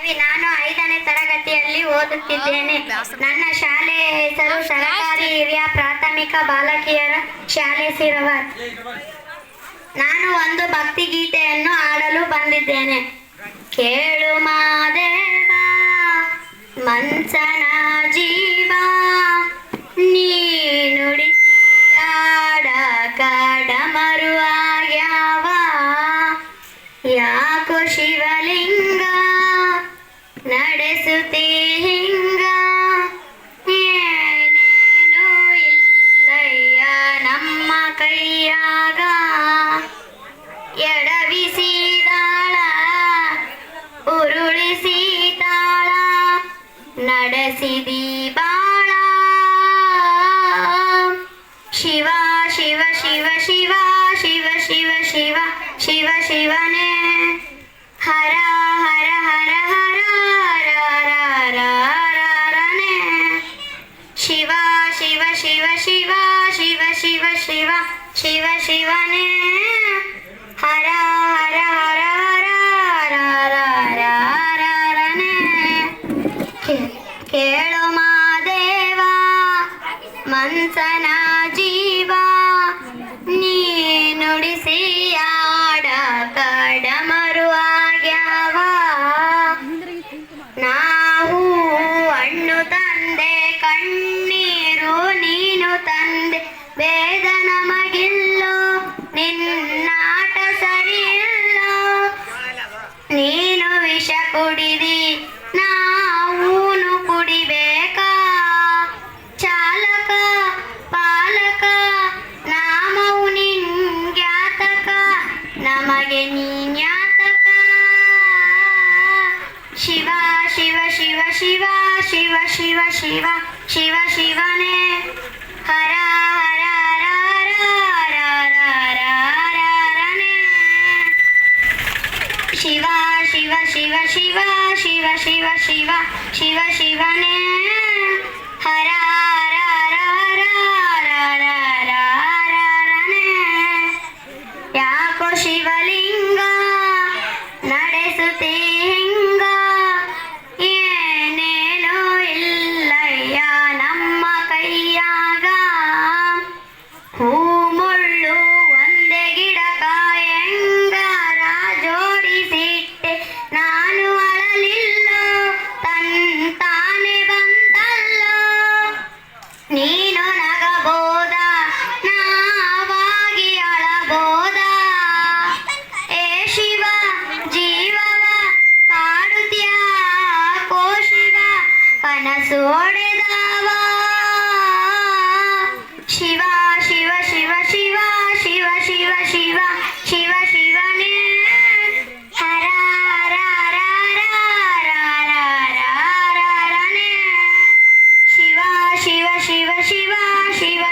ನಾನು ಐದನೇ ತರಗತಿಯಲ್ಲಿ ಓದುತ್ತಿದ್ದೇನೆ. ನನ್ನ ಶಾಲೆಯ ಹೆಸರು ಸರಕಾರಿ ಹಿರಿಯ ಪ್ರಾಥಮಿಕ ಬಾಲಕಿಯರ ಶಾಲೆ ಸಿರವರ್. ನಾನು ಒಂದು ಭಕ್ತಿ ಗೀತೆಯನ್ನು ಆಡಲು ಬಂದಿದ್ದೇನೆ. ಕೇಳು ಮಾದೇವ ಮನ್ಸನ ನಡೆಸುತ್ತಿ ಹಿಂಗ? ಏನೇನೂ ಇಲ್ಲಯ್ಯ ನಮ್ಮ ಕೈಯಾಗ ಎಡವಿಸಿದಾಳ ಉರುಳಿಸಿದಾಳ ನಡೆಸಿದಿ ಬಾಳ. ಶಿವ ಹರ ಹರ ಹರ ಹರ ಹರ ಹರನೇ ಶಿವ ಶಿವ ಶಿವ ಶಿವ ಶಿವ ಶಿವ ಶಿವ ಶಿವ, ಶಿವನೇ. ಹರ ಹರ ಹರ ಹರ ಹರ ಹರನೇ ಕೇಳು ಮಾದೇವ ಮನ್ಸನ ತಂದೆ, ಕಣ್ಣೀರು ನೀನು ತಂದೆ. ಬೇದ ನಮಗಿಲ್ಲೋ ನಿನ್ನಾಟ ಸರಿಯಿಲ್ಲೋ. ನೀನು ವಿಷ ಕುಡಿದಿ, ನಾವೂನು ಕುಡಿಬೇಕಾ? ಚಾಲಕ, ಪಾಲಕ, ನಾಮವು ನಿಂಗ್ಯಾತಕ ನಮಗೆ ನೀನ್ಯಾತಕ ಶಿವ ಶಿವ ಶಿವ ಶಿವ ಶಿವ ಶಿವನೇ ಹರ ಹರ ಹರ ಹರ ಹರ ಹರ ಹರ ಹರನೇ ಶಿವ ಶಿವ ಶಿವ ಶಿವ ಶಿವ ಶಿವ ಶಿವ ಶಿವ ಶಿವನೇ ಹರ ಸೋಡೆದವಾ ಶಿವ ಶಿವ ಶಿವ ಶಿವ ಶಿವ ಶಿವ ಶಿವ ಶಿವ ಶಿವನೇ ಹರ ಹರ ಹರ ಹರ ಹರ ಹರನೇ ಶಿವ ಶಿವ ಶಿವ ಶಿವ ಶಿವ